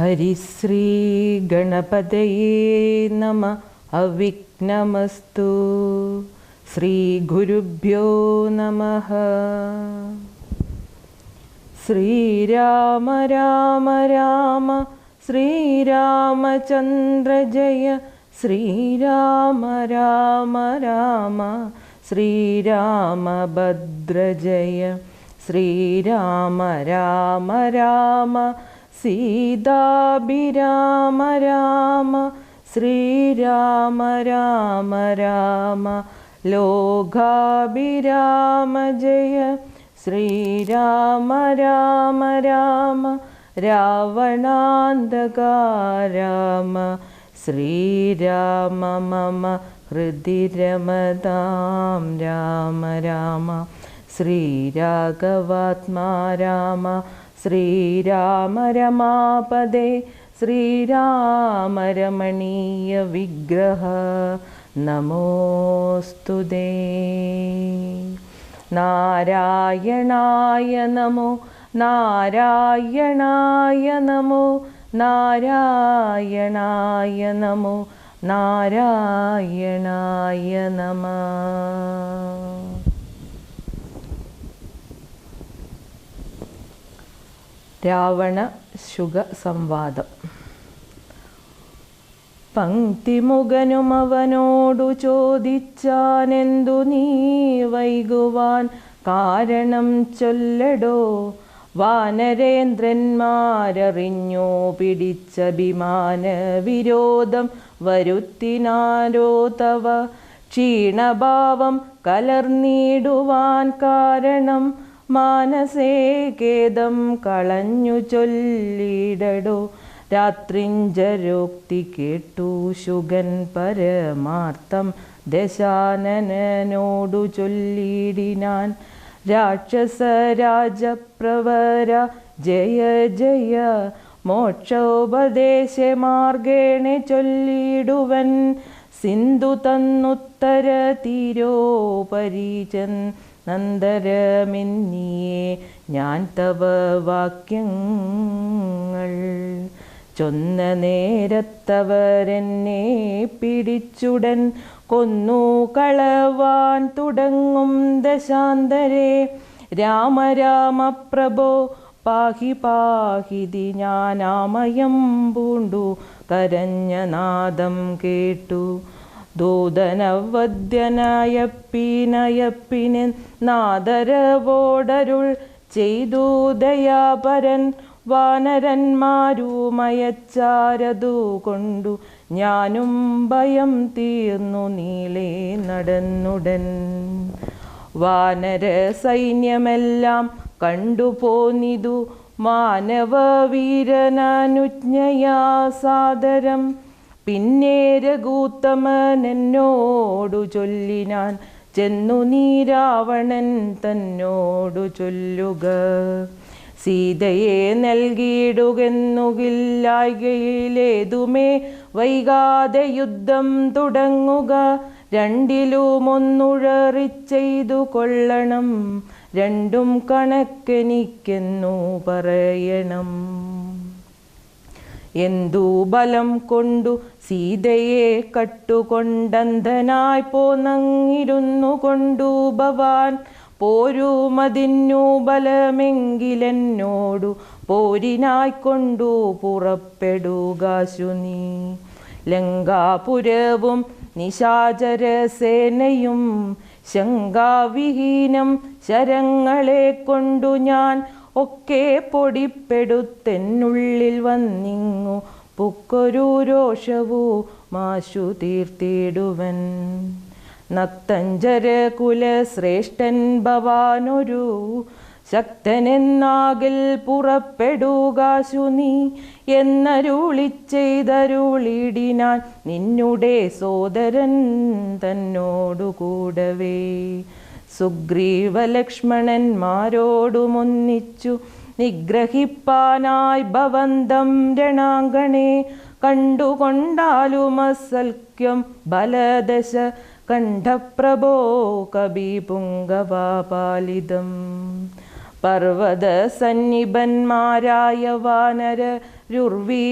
ഹരിശ്രീ ഗണപതയേ നമ അവിഘ്നമസ്തു ശ്രീ ഗുരുഭ്യോ നമ ശ്രീരാമ രാമ രാമ ശ്രീരാമചന്ദ്ര ജയ ശ്രീരാമ രാമ രാമ ശ്രീരാമഭദ്ര ജയ ശ്രീരാമ രാമ രാമ സീതാഭിരാമ രാമ ശ്രീരാമ രാമ രാമ ലോകാഭിരാമ ജയ ശ്രീരാമ രാമ രാമ രാവണാന്തകാരാമ ശ്രീരാമ മമ ഹൃദി രാമ രാമ ശ്രീരാഘവാത്മാ രാമ ശ്രീരാമ രമാപദേ ശ്രീരാമ രമണീയ വിഗ്രഹ നമോസ്തുതേ നാരായണായ നമോ നാരായണായ നമോ നാരായണായ നമോ നാരായണായ നമ രാവണ ശുഗ സംവാദം പങ്ക്തിമുഖനും അവനോടു ചോദിച്ചാനെന്തു നീ വൈകുവാൻ കാരണം ചൊല്ലടോ? വാനരേന്ദ്രന്മാരറിഞ്ഞോ പിടിച്ചഭിമാന വിരോധം വരുത്തിനാരോ തവ? ക്ഷീണഭാവം കലർന്നിടുവാൻ കാരണം മാനസേ ഖേദം കളഞ്ഞു ചൊല്ലിടടോ. രാത്രിഞ്ചരോക്തി കേട്ടു ശുഗൻ പരമാർത്ഥം ദശാനനോടു ചൊല്ലിടിനാൻ. രാക്ഷസരാജപ്രവര ജയ ജയ മോക്ഷോപദേശമാർഗേണ ചൊല്ലിടുവൻ. സിന്ധു തന്നുത്തര തീരോപരീചൻ നന്ദരമിന്നിയെ ഞാൻ തവ വാക്യങ്ങൾ ചൊന്ന നേരത്തവരെന്നെ പിടിച്ചുടൻ കൊന്നു കളവാൻ തുടങ്ങും ദശാന്തരെ. രാമ രാമ പ്രഭോ പാഹി പാഹിതി ഞാനാമയം പൂണ്ടു കരഞ്ഞ നാദം കേട്ടു. ദൂതനവദ്യനായപ്പിനയപ്പിന് നാദരവോടരുൾ ചെയ്തു ദയാപരൻ വാനരന്മാരുമയച്ചാരതു കൊണ്ടു ഞാനും ഭയം തീർന്നു നീലേ നടന്നുടൻ. വാനര സൈന്യമെല്ലാം കണ്ടുപോന്നിതു മാനവവീരനാനുജ്ഞയാ സാദരം പിന്നെ രഘൂത്തമൻ എന്നോടു ചൊല്ലിനാൻ ചെന്നു നീരാവണൻ തന്നോടു ചൊല്ലുക സീതയെ നൽകിയിടുകെന്നുകില്ലായ്കയിലേതുമേ വൈകാതെ യുദ്ധം തുടങ്ങുക. രണ്ടിലുമൊന്നുഴറി ഒന്നുഴറിച്ചെയ്തു കൊള്ളണം രണ്ടും കണക്കെനിക്കെന്നു പറയണം. എന്തു ബലം കൊണ്ടു സീതയെ കട്ടുകൊണ്ടന്ധനായി പോന്നങ്ങിരുന്നു കൊണ്ടു ഭവാൻ. പോരുമതിന്നു ബലമെങ്കിലെന്നോടു പോരിനായിക്കൊണ്ടു പുറപ്പെടുകാശു നീ ലങ്കാപുരവും നിശാചരസേനയും ശങ്കാവിഹീനം ശരങ്ങളെ കൊണ്ടു ഞാൻ ഒക്കെ പൊടിപ്പെടുത്തെന്നുള്ളിൽ വന്നിങ്ങു. പുക്കൊരു രോഷവു മാശു തീർത്തിടുവൻ. നത്തഞ്ചര കുലശ്രേഷ്ഠൻ ഭവാനൊരു ശക്തനെന്നാകിൽ പുറപ്പെടുകാശു നീ എന്നരുളി ചെയ്തരുളിടിനാൻ നിന്നുടെ സോദരൻ തന്നോടുകൂടവേ. സുഗ്രീവലക്ഷ്മണന്മാരോടുമൊന്നിച്ചു നിഗ്രഹിപ്പാനായി ഭവന്തം രണാങ്കണേ. കണ്ടുകൊണ്ടാലും അസൽക്യം ബലദശ കണ്ഠപ്രഭോ കബി പുങ്കവാപാലിതം. പർവത സന്നിഭന്മാരായ വാനര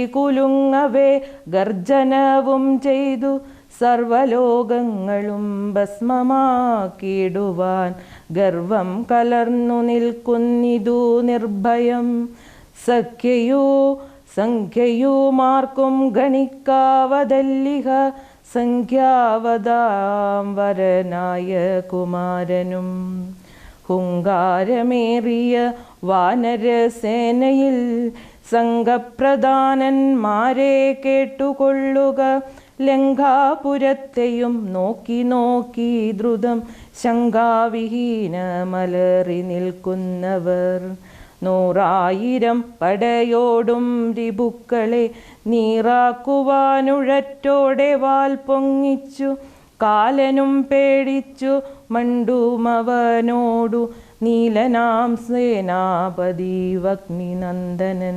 കുലുങ്ങവേ ഗർജനവും ചെയ്തു സർവലോകങ്ങളും ഭസ്മമാക്കിയിടുവാൻ ഗർവം കലർന്നു നിൽക്കുന്നിതു നിർഭയം. സഖ്യയോ മാർക്കും ഗണിക്കാവതല്ലിഹ സംഖ്യാവതാം വരനായ കുമാരനും ഹുങ്കാരമേറിയ വാനരസേനയിൽ സംഘപ്രധാനന്മാരെ കേട്ടുകൊള്ളുക. ലങ്കാപുരത്തെയും നോക്കി നോക്കി ദ്രുതം ശങ്കാവിഹീന മലറി നിൽക്കുന്നവർ. നൂറായിരം പടയോടും രിപുക്കളെ നീറാക്കുവാനുഴറ്റോടെ വാൽ പൊങ്ങിച്ചു. കാലനും പേടിച്ചു മണ്ടുമവനോടു. നീലനാം സേനാപതി വഗ്നിനന്ദനൻ.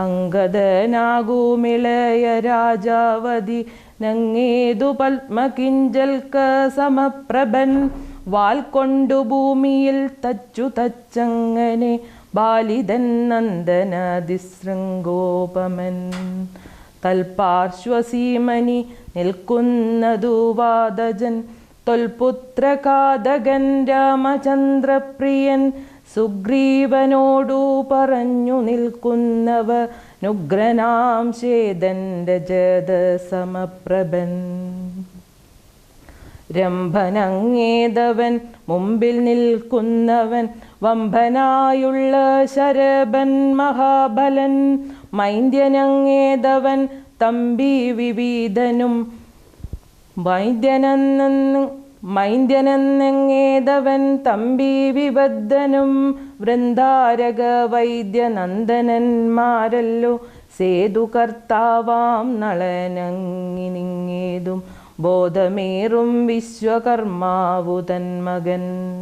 അങ്കദനാകുമിളയ രാജാവതി നങ്ങേതു പത്മകിഞ്ചൽക്ക സമപ്രഭൻ. വാൽ കൊണ്ടു ഭൂമിയിൽ തച്ചു തച്ചങ്ങനെ ബാലിതൻ നന്ദനതിശൃംഗോപമൻ. തൽപാർശ്വസീമനി നിൽക്കുന്നതു വാദജൻ. തൊൽപുത്രകാതകൻ രാമചന്ദ്രപ്രിയൻ സുഗ്രീവനോടു പറഞ്ഞു നിൽക്കുന്നവ നുഗ്രനാം ശേതൻ രജത സമപ്രഭൻ രംഭനങ്ങേതവൻ മുമ്പിൽ നിൽക്കുന്നവൻ വമ്പനായുള്ള ശരഭൻ മഹാബലൻ. മൈന്ദ്യനങ്ങേതവൻ തമ്പി വിവീതനും വൈദ്യനെന്ന് മൈന്യനെന്നങ്ങേതവൻ തമ്പി വിബദ്ധനും വൃന്ദാരക വൈദ്യനന്ദനന്മാരല്ലോ സേതു കർത്താവാം നളനങ്ങിനിങ്ങേതും ബോധമേറും വിശ്വകർമാവു തന്മകൻ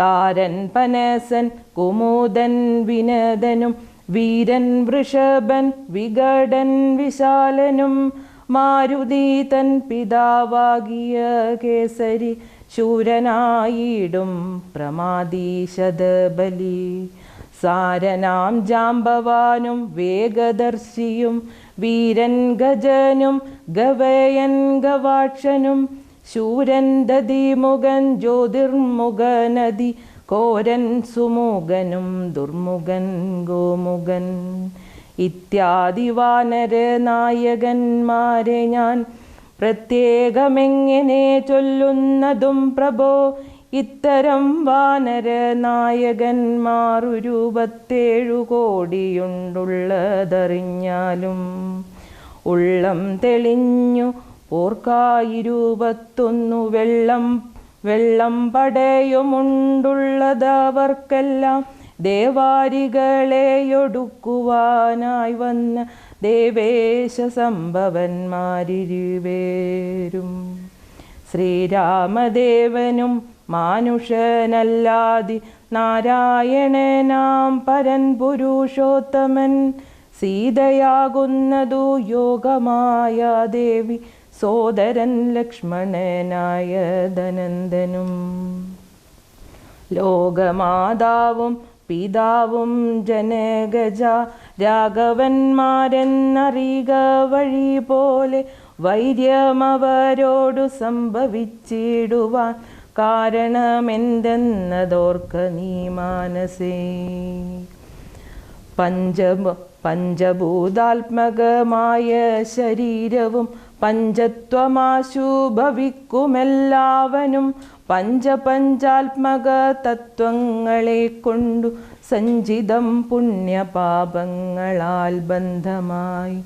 താരൻ പനസൻ കുമുദൻ വിനദനും വീരൻ വൃഷഭൻ വികടൻ വിശാലനും മാരുതി തൻ പിതാവാകിയ കേസരി ശൂരനായിടും പ്രമാദീശതബലി സാരനാം ജാമ്പവാനും വേഗദർശിയും വീരൻ ഗജനും ഗവയൻ ഗവാക്ഷനും ശൂരൻ ദതിമുഖൻ ജ്യോതിർമുഖനദി കോരൻ സുമുഖനും ദുർമുഖൻ ഗോമുഖൻ. ഇത്യാദി വാനര നായകന്മാരെ ഞാൻ പ്രത്യേകമെങ്ങനെ ചൊല്ലുന്നതും പ്രഭോ? ഇത്തരം വാനര നായകന്മാർ രൂപത്തേഴു കോടിയുണ്ടുള്ളതറിഞ്ഞാലും ഉള്ളം തെളിഞ്ഞു ഓർക്കായിരുപത്തൊന്നു വെള്ളം വെള്ളം പടയുമുണ്ടുള്ളതവർക്കെല്ലാം ദേവാരികളെയൊടുക്കുവാനായി വന്ന ദേവേശ സംഭവന്മാരിരുവേരും. ശ്രീരാമദേവനും മാനുഷനല്ലാതി നാരായണനാം പരൻ പുരുഷോത്തമൻ. സീതയാകുന്നതു യോഗമായ ദേവി സോദരൻ ലക്ഷ്മണനായ ധനന്ദനും ലോകമാതാവും പിതാവും ജനഗജ രാഘവന്മാരെന്നറിയുക വഴി പോലെ വൈര്യമവരോടു സംഭവിച്ചിടുവാൻ കാരണമെന്തെന്നതോർക്ക നീ മാനസേ. പഞ്ചഭ പഞ്ചഭൂതാത്മകമായ ശരീരവും പഞ്ചത്വമാശു ഭവിക്കുമെല്ലാവനും പഞ്ചപഞ്ചാത്മക തത്വങ്ങളെ കൊണ്ടു സഞ്ചിതം പുണ്യപാപങ്ങളാൽ ബന്ധമായി.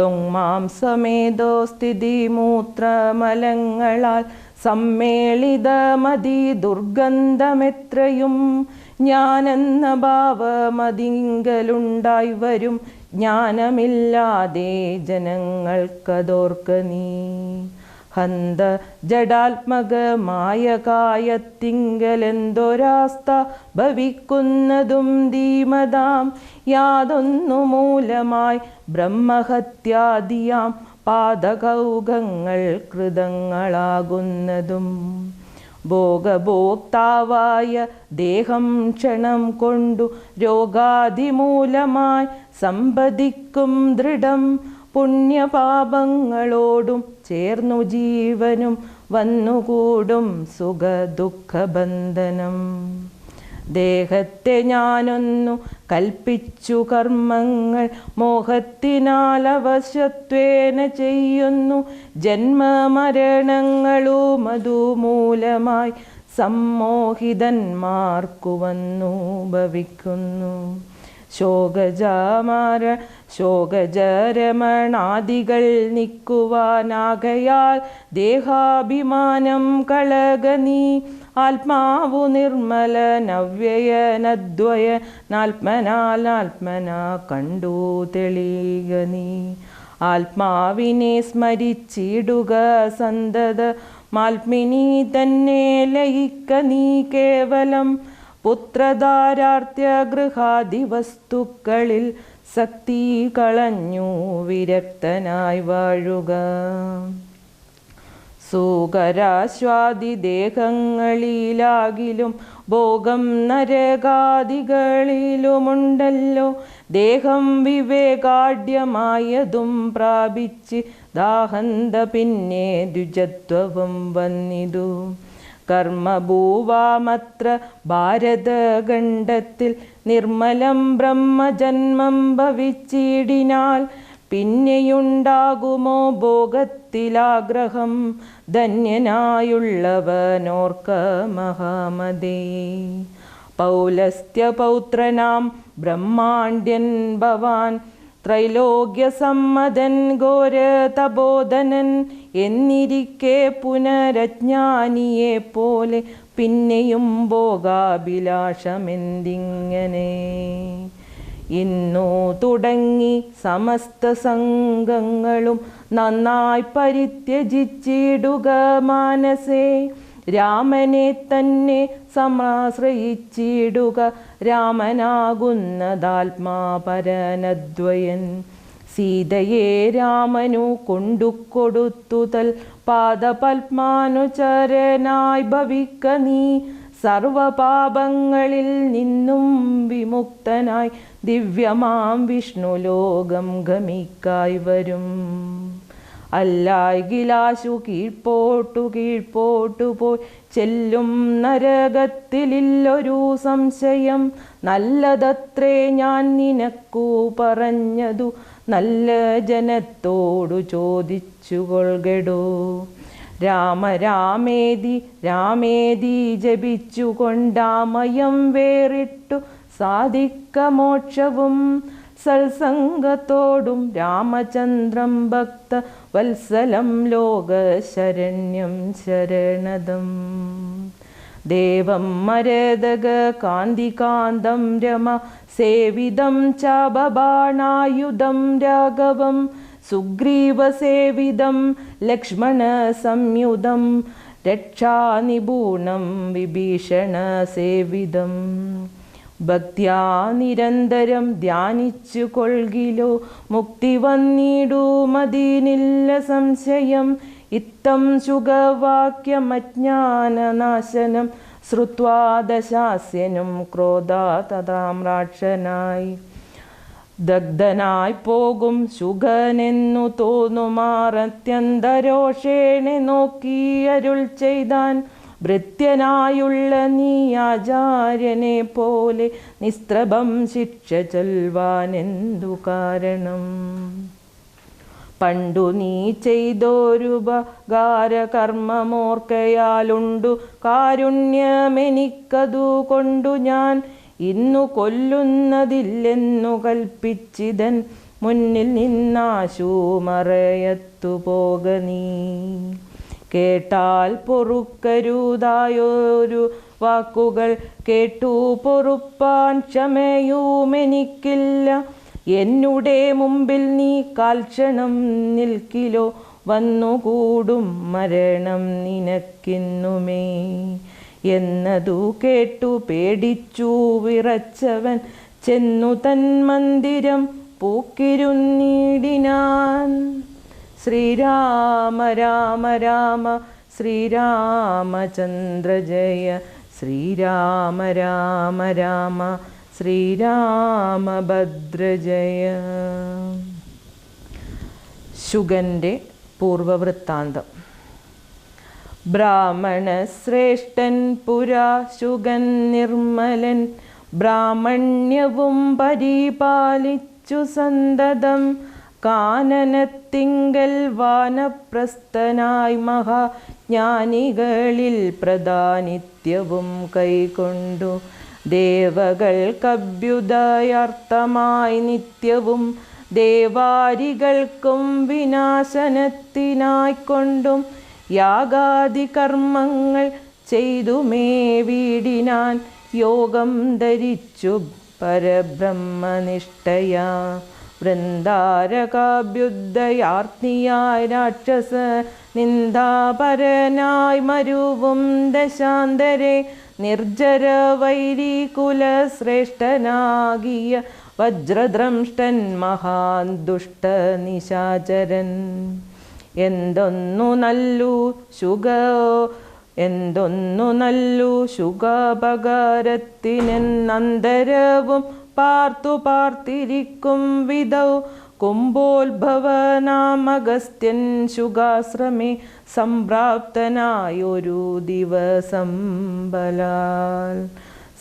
തൊങ്മാംസമേതോ സ്ഥിതി മൂത്രമലങ്ങളാൽ സമ്മേളിതമതി ദുർഗന്ധമെത്രയും. ഞാനെന്ന ഭാവമതിങ്കലുണ്ടായി വരും ജ്ഞാനമില്ലാതെ ജനങ്ങൾക്കതോർക്ക നീ. ഹന്ത ജഡാത്മകമായ കായത്തിങ്കലെന്തൊരാസ്ത ഭവിക്കുന്നതും ധീമതാം. യാതൊന്നു മൂലമായി ബ്രഹ്മഹത്യാദിയാം. പാതകൗകങ്ങൾ കൃതങ്ങളാകുന്നതും ഭോഗഭോക്താവായ ദേഹം ക്ഷണം കൊണ്ടു രോഗാതിമൂലമായി സമ്പതിക്കും ദൃഢം പുണ്യപാപങ്ങളോടും ചേർന്നു ജീവനും വന്നുകൂടും സുഖ ദുഃഖബന്ധനം ദേഹത്തെ ഞാനൊന്നു കൽപ്പിച്ചു കർമ്മങ്ങൾ. മോഹത്തിനാൽ അവശത്വേന ചെയ്യുന്നു. ജന്മമരണങ്ങളും അതുമൂലമായി സമ്മോഹിതന്മാർക്കു വന്നു ഭവിക്കുന്നു. ശോകജാമാര ശോകജരമണാദികൾ നിൽക്കുവാനാകയാൽ ദേഹാഭിമാനം കളകനീ ആത്മാവു നിർമ്മല നവ്യയനദ്വയ നാത്മനാൽമന കണ്ടു തെളിയുക ആത്മാവിനെ സ്മരിച്ചിടുക സന്തത മാൽമിനി തന്നെ ലയിക്ക നീ കേവലം പുത്രധാരാർത്ഥ്യ ഗൃഹാദി വസ്തുക്കളിൽ ശക്തി കളഞ്ഞു വിരക്തനായി വാഴുക. സുഖരാശ്വാദി ദേഹങ്ങളിലാകിലും ഭോഗം നരകാദികളിലുമുണ്ടല്ലോ. ദേഹം വിവേകാഢ്യമായതും പ്രാപിച്ച് ദാഹന്ത പിന്നെ ദ്വിജത്വവും വന്നിതു. കർമ്മഭൂവാമത്ര ഭാരതഖണ്ഡത്തിൽ നിർമ്മലം ബ്രഹ്മജന്മം ഭവിച്ചിടിനാൽ പിന്നെയുണ്ടാകുമോ ഭോഗത്തിലാഗ്രഹം? ധന്യനായുള്ളവനോർക്ക മഹാമതേ. പൗലസ്ത്യപൗത്രനാം ബ്രഹ്മാണ്ഡ്യൻ ഭവാൻ ത്രൈലോക്യസമ്മതൻ ഘോര തബോധനൻ എന്നിരിക്കെ പുനരജ്ഞാനിയെ പോലെ പിന്നെയും ഭോഗാഭിലാഷമെന്തിങ്ങനെ? ഇന്നു തുടങ്ങി സമസ്ത സംഘങ്ങളും നന്നായി പരിത്യജിച്ചിടുക മാനസേ. രാമനെ തന്നെ സമാശ്രയിച്ചിടുക രാമനാകുന്നതാത്മാപരനദ്വയൻ. സീതയെ രാമനു കൊണ്ടുകൊടുത്തു തൽ പാദപത്മാനുചരനായി ഭവിക്ക നീ. സർവപാപങ്ങളിൽ നിന്നും വിമുക്തനായി ദിവ്യമാം വിഷ്ണുലോകം ഗമിക്കായി വരും. അല്ലായികിലാശു കീഴ്പോട്ടു കീഴ്പോട്ടു പോയി. ചെല്ലും നരകത്തിലില്ലൊരു സംശയം. നല്ലതത്രേ ഞാൻ നിനക്കു പറഞ്ഞതു. നല്ല ജനത്തോടു ചോദിച്ചു കൊൾകെടോ. രാമ രാമേതി രാമേതി ജപിച്ചുകൊണ്ടാമയം വേറിട്ടു. സാധിക്ക മോക്ഷവും സത്സംഗത്തോടും രാമചന്ദ്രം ഭക്ത വത്സലം ലോകശരണ്യം ശരണദം ദേവം മരതക കാന്തികാന്തം രമ സേവിതം ചാബാണായുധം രാഘവം. സുഗ്രീവസേവിതം ലക്ഷ്മണ സംയുധം രക്ഷാനിപൂണം വിഭീഷണ സേവിതം. ഭക്ത്യാ നിരന്തരം ധ്യാനിച്ചു കൊൾകിലോ മുക്തി വന്നിടുമതിനില്ല സംശയം. ഇത്തം ശുഗവാക്യമജ്ഞാനനാശനം ശ്രുത്വാ ദശാസ്യനും ക്രോധാതതാമ്രാക്ഷനായി ദഗ്ധനായി പോകും ശുഗനെന്നു തോന്നുമാറത്യന്തരോഷേണെ നോക്കി അരുൾ ചെയ്താൻ ഭൃത്യനായുള്ള നീ ആചാര്യനെ പോലെ നിസ്ത്രഭം ശിക്ഷ ചൊൽവാൻ എന്തു കാരണം? പണ്ടു നീ ചെയ്തോരുപകാരകർമ്മമോർക്കയാലുണ്ടു. കാരുണ്യമെനിക്കതു കൊണ്ടു ഞാൻ ഇന്നു കൊല്ലുന്നതില്ലെന്നു കൽപ്പിച്ചിതൻ മുന്നിൽ നിന്നാശു മറയത്തു പോക നീ. കേട്ടാൽ പൊറുക്കരുതായൊരു വാക്കുകൾ കേട്ടു പൊറുപ്പാൻ ക്ഷമയുമെനിക്കില്ല എന്നുടെ മുമ്പിൽ നീ കാൽക്ഷണം നിൽക്കിലോ? വന്നുകൂടും മരണം നിനക്കിന്നുമേ. എന്നതു കേട്ടു പേടിച്ചു വിറച്ചവൻ ചെന്നു തൻ മന്ദിരം പൂക്കിരുന്നിടിനാൻ. ശ്രീരാമ രാമ രാമ ശ്രീരാമചന്ദ്ര ജയ ശ്രീരാമ രാമ രാമ ശ്രീരാമഭദ്രജയ ശുഗന്റെ പൂർവവൃത്താന്തം. ബ്രാഹ്മണശ്രേഷ്ഠൻ പുരാ ശുഗൻ നിർമ്മലൻ ബ്രാഹ്മണ്യവും പരിപാലിച്ചു സന്തതം. കാനനത്തിങ്കൽ വാനപ്രസ്ഥനായി മഹാജ്ഞാനികളിൽ പ്രധാനിത്യവും കൈക്കൊണ്ടു ദേവകൾക്കഭ്യുദയാർത്ഥമായി നിത്യവും ദേവാരികൾക്കും വിനാശനത്തിനായിക്കൊണ്ടും യാഗാദി കർമ്മങ്ങൾ ചെയ്തുമേ വീടിനാൻ യോഗം ധരിച്ചു പരബ്രഹ്മനിഷ്ഠയാ. വൃന്ദാരകാഭ്യുദ്ധയാർത്തിയായി രാക്ഷസ നിന്ദാപരനായി മരുവും ദശാന്തരെ നിർജര വൈരീകുലശ്രേഷ്ഠനാകിയ വജ്രദ്രംഷ്ടൻ മഹാൻ ദുഷ്ട നിശാചരൻ. എന്തൊന്നു നല്ലു ശുഗ എന്തൊന്നു നല്ലു ശുഗപകാരത്തിനെന്നന്തരവും പാർത്തു പാർത്തിരിക്കും വിധൗ. കുംഭോത്ഭവനാമഗസ്ത്യൻ ശുഗാശ്രമേ സംപ്രാപ്തനായൊരു ദിവസം ബലാൽ.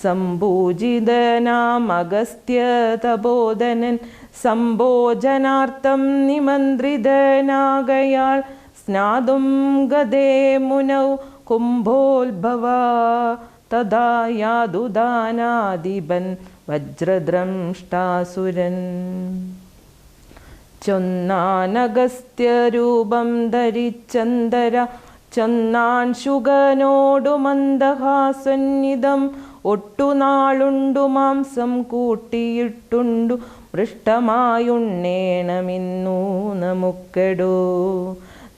സംഭൂജിതനാമഗസ്ത്യ തബോധനൻ സംഭോജനാർത്ഥം നിമന്ത്രിതനാകയാൽ സ്നാതും ഗതേ മുനൗ. കുംഭോത്ഭവ തഥാ യാതുദാനാധിപൻ വജ്രദ്രംഷ്ടാസുരൻ. ചൊന്നാനഗസ്ത്യരൂപം ധരിച്ചന്തര ചൊന്നാൻ ശുഗനോടു മന്ദഹാസന്നിധം ഒട്ടുനാളുണ്ടു മാംസം കൂട്ടിയിട്ടുണ്ടു മൃഷ്ടമായുണ്ണേണമിന്നു നമുക്കെടോ.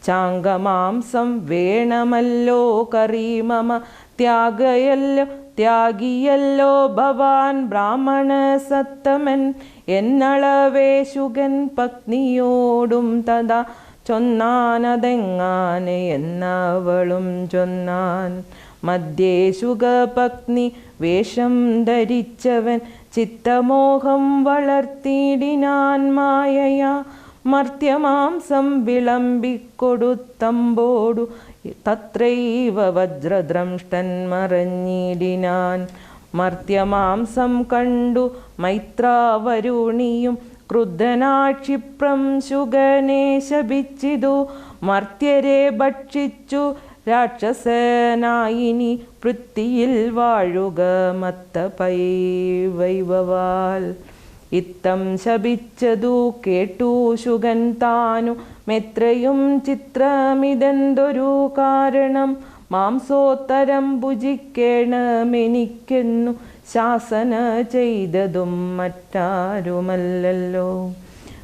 ചാങ്കമാംസം വേണമല്ലോ കറീമമ ത്യാഗയല്ലോ ത്യാഗിയല്ലോ ഭവാൻ ബ്രാഹ്മണ സത്തമൻ. എന്നളവേശുകൻ പത്നിയോടും തഥാ ചൊന്നാനതെങ്ങാന് എന്നവളും ചൊന്നാൻ. മധ്യേ ശുഗപത്നി വേഷം ധരിച്ചവൻ ചിത്തമോഹം വളർത്തിയിടിനാൻ മായയാ. മർത്യമാംസം വിളമ്പിക്കൊടുത്തമ്പോടു തത്രൈവ വജ്രദ്രംഷ്ടൻ മറഞ്ഞിടിനാൻ. മർത്യമാംസം കണ്ടു മൈത്രാവരുണിയും ക്രുദ്ധനാക്ഷിപ്രം ശുഗനെ ശപിച്ചിതു. മർത്യരെ ഭക്ഷിച്ചു രാക്ഷസനായിനി വൃത്തിയിൽ വാഴുക മത്ത പൈവൈവവാൽ ഇത്തം ശപിച്ചതു കേട്ടു ശുഗൻ താനു. മെത്രയും ചിത്രമിതെന്തൊരു കാരണം? മാംസോത്തരം ഭുജിക്കേണമെനിക്കെന്നു ശാസന ചെയ്തതും മറ്റാരുമല്ലല്ലോ.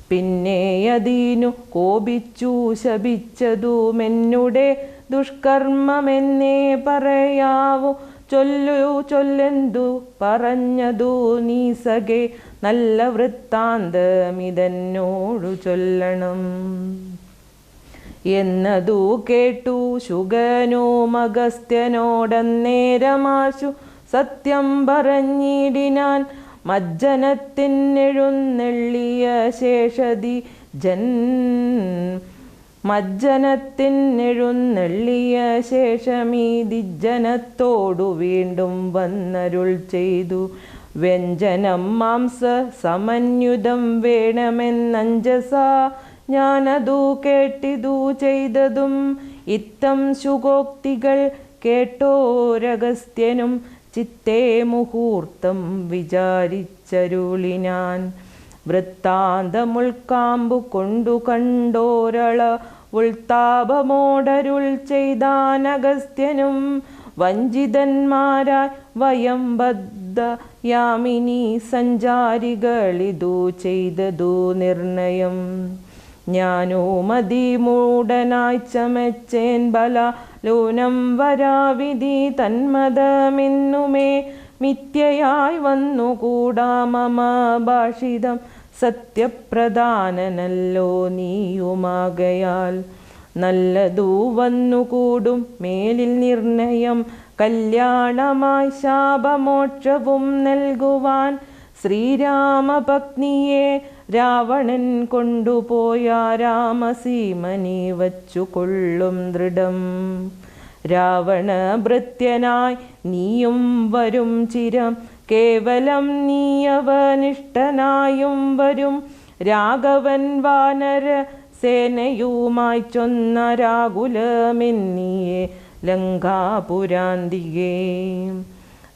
പിന്നെ അതീനു കോപിച്ചു ശപിച്ചതുമെന്നുടെ ദുഷ്കർമ്മമെന്നേ പറയാവൂ. ചൊല്ലു ചൊല്ലെന്തു പറഞ്ഞതു നീ സഖേ നല്ല വൃത്താന്തമിതെന്നോടു ചൊല്ലണം. എന്നതു കേട്ടു ശുഗനോ മഗസ്ത്യനോടന്നേരമാശു സത്യം പറഞ്ഞിടിനാൻ. മജ്ജനത്തിനെഴുന്നള്ളിയ ശേഷതി ജൻ മജ്ജനത്തിനെഴുന്നള്ളിയ ശേഷമീ ദിജ്ജനത്തോടു വീണ്ടും വന്നരുൾ ചെയ്തു. വ്യഞ്ജനം മാംസ സമന്യുതം വേണമെന്നഞ്ചസ ഞാനതു കേട്ടിതു ചെയ്തതും ഇത്തം ശുഗോക്തികൾ കേട്ടോരഗസ്ത്യനും ചിത്തേ മുഹൂർത്തം വിചാരിച്ചരുളിനാൻ. വൃത്താന്തമുൾക്കാമ്പു കൊണ്ടു കണ്ടോരള ഉൾത്താപമോടരുൾ ചെയ്താനഗസ്ത്യനും വഞ്ചിതന്മാരായി വയം ബദ്ധ യാമിനി സഞ്ചാരികളിതു ചെയ്തതു നിർണയം. ഞാനോ മതിമൂടനായി ചമച്ചേൻ ബല ലൂനം വരാവിധി തന്മതമെന്നുമേ മിഥ്യയായി വന്നുകൂടാ മമ സത്യപ്രധാനനല്ലോ നീയുമാകയാൽ. നല്ലതു വന്നുകൂടും മേലിൽ നിർണയം. കല്യാണമായി ശാപമോക്ഷവും നൽകുവാൻ ശ്രീരാമപത്നിയെ രാവണൻ കൊണ്ടുപോയ രാമസീമനി വച്ചു കൊള്ളും ദൃഢം. രാവണ ഭൃത്യനായി നീയും വരും ചിരം. കേവലം നീയവനിഷ്ഠനായും വരും. രാഘവൻ വാനര സേനയുമായി ചൊന്ന രാകുലമെന്നിയെ ലങ്കാപുരാന്തികേ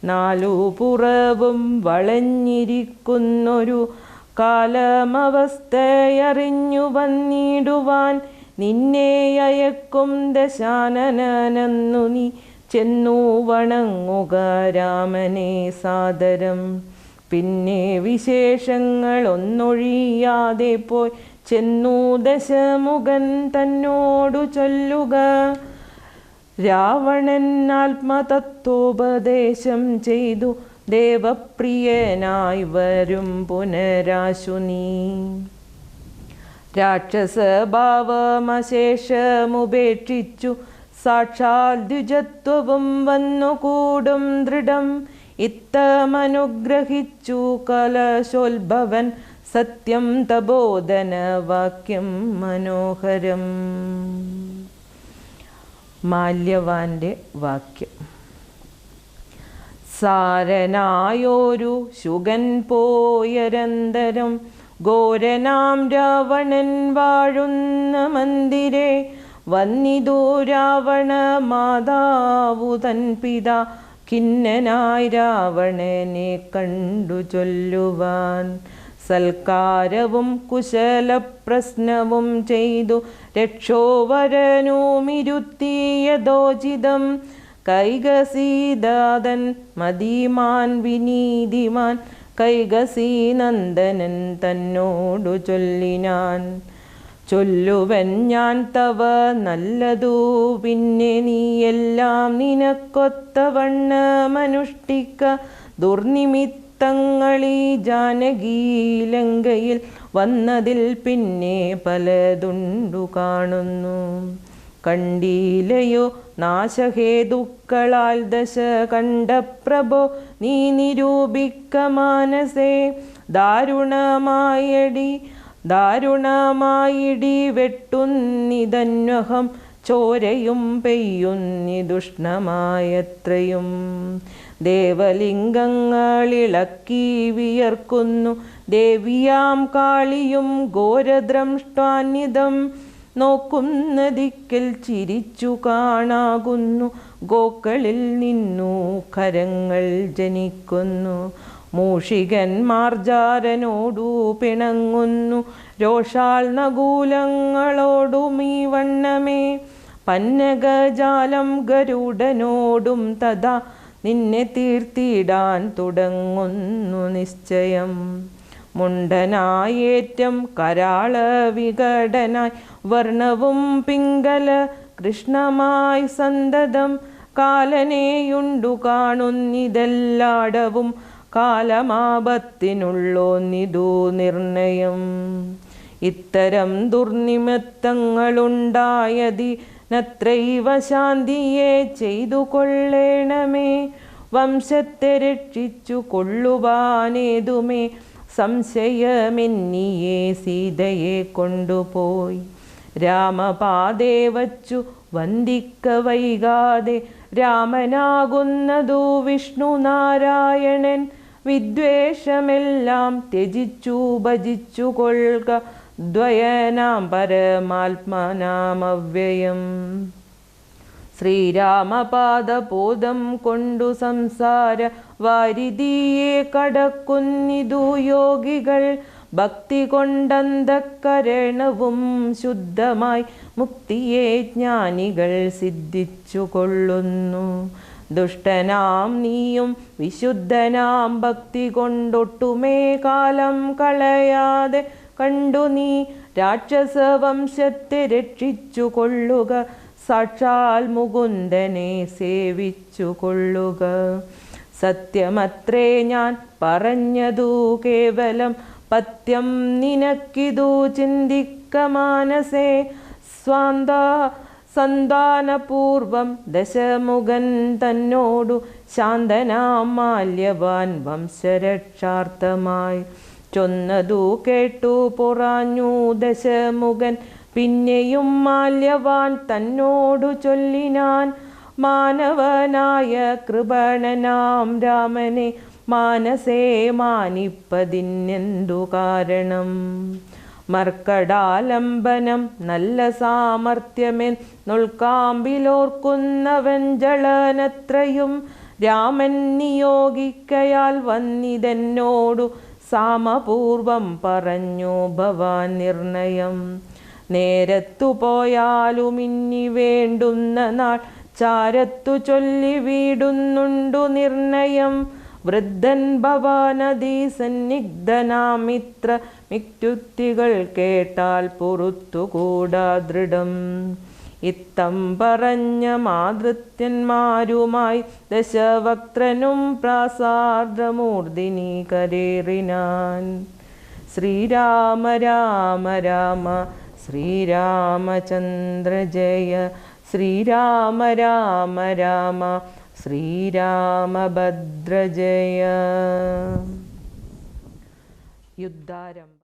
നാലു പുറവും വളഞ്ഞിരിക്കുന്നൊരു കാലമവസ്ഥയറിഞ്ഞു വന്നിടുവാൻ നിന്നെ അയക്കും ദശാനനു നീ. ചെന്നു വണങ്ങുക രാമനെ സാദരം. പിന്നെ വിശേഷങ്ങൾ ഒന്നൊഴിയാതെ പോയി. ചെന്നു ദശമുഖൻ തന്നോടു ചൊല്ലുക. രാവണൻ ആത്മതത്വോപദേശം ചെയ്തു. ദേവപ്രിയനായി വരും പുനരാശു നീ. രാക്ഷസഭാവമശേഷമുപേക്ഷിച്ചു. സാക്ഷാൽ ദ്വിജത്വവും വന്നുകൂടും ദൃഢം. ഇത്തമനുഗ്രഹിച്ചു കലശോത്ഭവൻ. സത്യം തബോധന വാക്യം മനോഹരം. മാല്യവാന്റെ വാക്യം. സാരനായോരു ശുഗൻ പോയരന്തരം ഘോരനാം രാവണൻ വാഴുന്ന മന്ദിരെ വന്നിതോ രാവണ മാതാവു തൻ പിത ഖിന്നനായി രാവണനെ കണ്ടു ചൊല്ലുവാൻ. സൽക്കാരവും കുശലപ്രശ്നവും ചെയ്തു രക്ഷോവരനുമിരുത്തിയതോചിതം കൈകസീദാതൻ മതിമാൻ വിനീതിമാൻ കൈകസീനന്ദനൻ തന്നോടു ചൊല്ലിനാൻ. ചൊല്ലുവൻ ഞാൻ തവ നല്ലതു പിന്നെ നീയെല്ലാം നിനക്കൊത്തവണ്ണ മനുഷ്ഠിക്ക ദുർനിമിത്തങ്ങളീ ജാനകീലങ്കയിൽ വന്നതിൽ പിന്നെ പലതുണ്ടു കാണുന്നു. കണ്ടീലയോ നാശഹേതുക്കളാൽ ദശ കണ്ട പ്രഭോ നീ നിരൂപിക്ക മാനസേ. ദാരുണമായടി ദാരുണമായിടി വെട്ടുന്നിതന്വഹം ചോരയും പെയ്യുന്നി ദുഷ്ണമായത്രയും. ദേവലിംഗങ്ങളിളക്കി വിയർക്കുന്നു ദേവിയാം കാളിയും ഘോരദ്രംഷ്ടാന്യതം നോക്കുന്ന ദിക്കിൽ ചിരിച്ചു കാണാകുന്നു. ഗോക്കളിൽ നിന്നു കരങ്ങൾ ജനിക്കുന്നു. മൂഷികൻ മാർജാരനോടു പിണങ്ങുന്നു. രോഷാൽ നകൂലങ്ങളോടും ഈ വണ്ണമേ. പന്നകജാലം ഗരുഡനോടും തഥാ നിന്നെ തീർത്തിടാൻ തുടങ്ങുന്നു നിശ്ചയം. മുണ്ടനായേറ്റം കരാള വികടനായി വർണവും പിങ്കല കൃഷ്ണമായി സന്തതം കാലനെയുണ്ടു കാണുന്നിതെല്ലാടവും കാലമാപത്തിനുള്ളോന്നിതു നിർണയം. ഇത്തരം ദുർനിമിത്തങ്ങളുണ്ടായതി നത്രൈവ ശാന്തിയെ ചെയ്തു കൊള്ളേണമേ. വംശത്തെ രക്ഷിച്ചു കൊള്ളുവാനേതുമേ. സംശയമെന്നിയെ സീതയെ കൊണ്ടുപോയി. രാമപാതേ വച്ചു വന്ദിക്ക വൈകാതെ രാമനാകുന്നതു വിഷ്ണു നാരായണൻ. വിദ്വേഷമെല്ലാം ത്യജിച്ചു ഭജിച്ചു കൊള്ളുക ദ്വയനാം പരമാത്മനാമവ്യയം. ശ്രീരാമപാദബോധം കൊണ്ടു സംസാര വാരിധിയെ കടക്കുന്നിതു യോഗികൾ. ഭക്തി കൊണ്ടന്തക്കരണവും ശുദ്ധമായി മുക്തിയെ ജ്ഞാനികൾ സിദ്ധിച്ചു കൊള്ളുന്നു. ദുഷ്ടനാം നീയും വിശുദ്ധനാം ഭക്തി കൊണ്ടൊട്ടുമേ കാലം കളയാതെ കണ്ടു നീ രാക്ഷസവംശത്തെ രക്ഷിച്ചു കൊള്ളുക. സാക്ഷാൽ മുകുന്ദനെ സേവിച്ചു കൊള്ളുക സത്യമത്രേ ഞാൻ പറഞ്ഞതു കേവലം പത്യം നിനക്കിതു ചിന്തിക്ക മാനസേ. സ്വാന്ത സന്താനപൂർവം ദശമുഖൻ തന്നോടു ശാന്തനാം മാല്യവാൻ വംശരക്ഷാർത്ഥമായി. ചൊന്നതു കേട്ടു പൊറാഞ്ഞു ദശമുഖൻ പിന്നെയും മാല്യവാൻ തന്നോടു ചൊല്ലിനാൻ മാനവനായ കൃപണനാം രാമനെ മാനസേ മാനിപ്പതിനെന്തു കാരണം? മർക്കടാലംബനം നല്ല സാമർഥ്യമെന്നുൾക്കാമ്പിലോർക്കുന്നവൻ ജളനത്രയും രാമൻ നിയോഗിക്കയാൽ വന്നിതെന്നോടു സാമപൂർവം പറഞ്ഞു ഭവാൻ നിർണയം. നേരത്തു പോയാലും ഇനി വേണ്ടുന്ന നാൾ ചാരത്തു ചൊല്ലി വീടുന്നുണ്ടു നിർണയം. വൃദ്ധൻ ഭവാനദീ സന്നിഗ്ധനാമിത്ര മിക്റ്റുക്തികൾ കേട്ടാൽ പുറത്തുകൂടാ ദൃഢം. ഇത്തം പറഞ്ഞ മാതൃത്യന്മാരുമായി ദശവക്ത്രനും പ്രാസാർദ്രമൂർധിനി കരേറിനാൻ. ശ്രീരാമ രാമ രാമ ശ്രീരാമചന്ദ്ര ജയ ശ്രീരാമ രാമ രാമ ശ്രീരാമഭദ്ര ജയ യുദ്ധാരംഭം